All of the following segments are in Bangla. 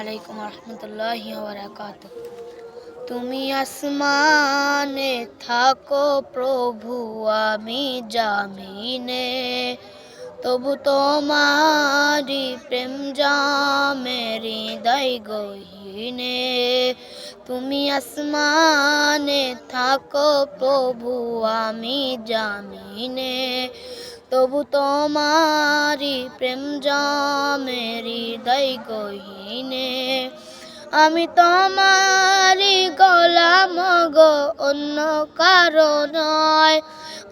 আলাইকুম রহমতুল্লাহ বারাকাত তুমি আসমানে থাকো প্রভু, আমি জামিনে। তবু তোমারি প্রেম জামে হৃদয় গহিনে। তুমি আসমানে থাকো প্রভু, আমি জামিনে। তবু তোমারি প্রেম জামে হৃদয় গহিনে। আমি তোমারি গোলাম গো অন্য কারও নয়।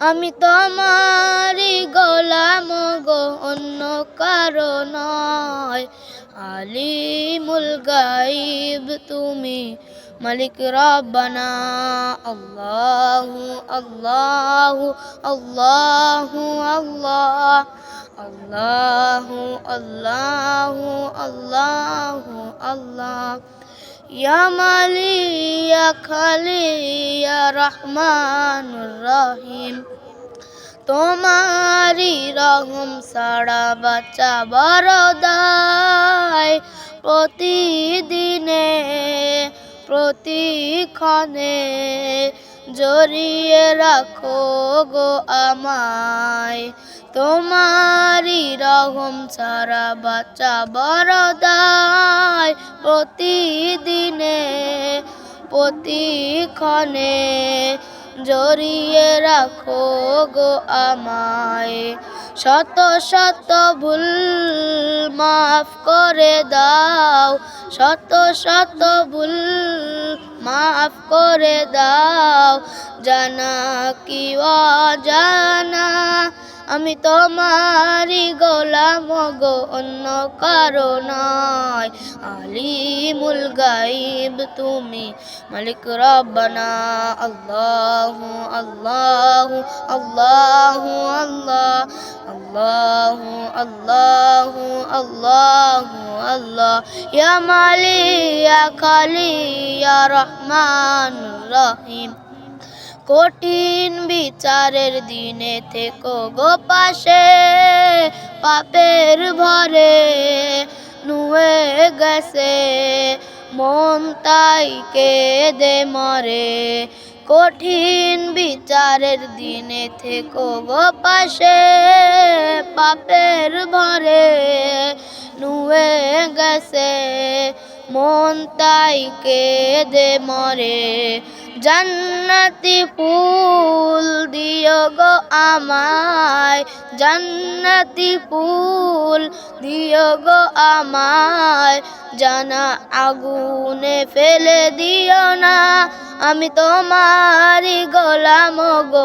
আমি তোমারি গোলাম গো অন্য কারও নয়। আলিমুল গাইব তুমি মালিক রব্বানা, আল্লাহু আল্লাহু আল্লাহু, আল্লাহ, আল্লাহু আল্লাহু আল্লাহু, আল্লাহ। ইয়া মালি, ইয়া খালি রহমানুর রহিম। তোমারি রহম সারা বাচ্চা বড়দায় প্রতিদিনে প্রতিক্ষণে জড়িয়ে রাখো গো আমায়। তোমারি রহম সারা বাচ্চা বড়দায় প্রতিদিনে প্রতিক্ষণে জড়িয়ে রাখো গো আমায়। শত শত ভুল মাফ করে দাও শত শত ভুল মাফ করে দাও জানা কি জানা আমি তোমারি গোলাম গো, অন্য কারও নয়। আলিমুল গাইব তুমি, মালিক রব্বানা। আল্লাহু আল্লাহু আল্লাহু, আল্লাহ। আল্লাহু আল্লাহু আল্লাহু, আল্লাহ। ইয়া মালি ইয়া খালি ইয়া রহমান রহিম। কঠিন বিচারের দিনে থেকো গো পাশে, পাপের ভরে নুয়ে গেছে, মন তাই দে মরে। কঠিন বিচারের দিনে থেকো গো পাশে, পাপের ভরে মন তাই দে মরে। জান্নাতি ফুল দিও গো আমায়। জান্নাতি ফুল দিও গো আমায়। জানা আগুনে ফেলে দিও না। আমি তোমারই গোলাম গো।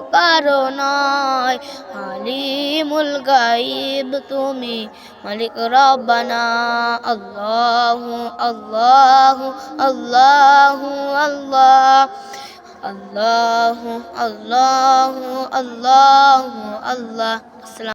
কারও নয় আলিমুল গাইব তুমি মালিক রব্বানা। আল্লাহু আল্লাহু আল্লাহু, আল্লাহ। আল্লাহু আল্লাহু আল্লাহু, আল্লাহ।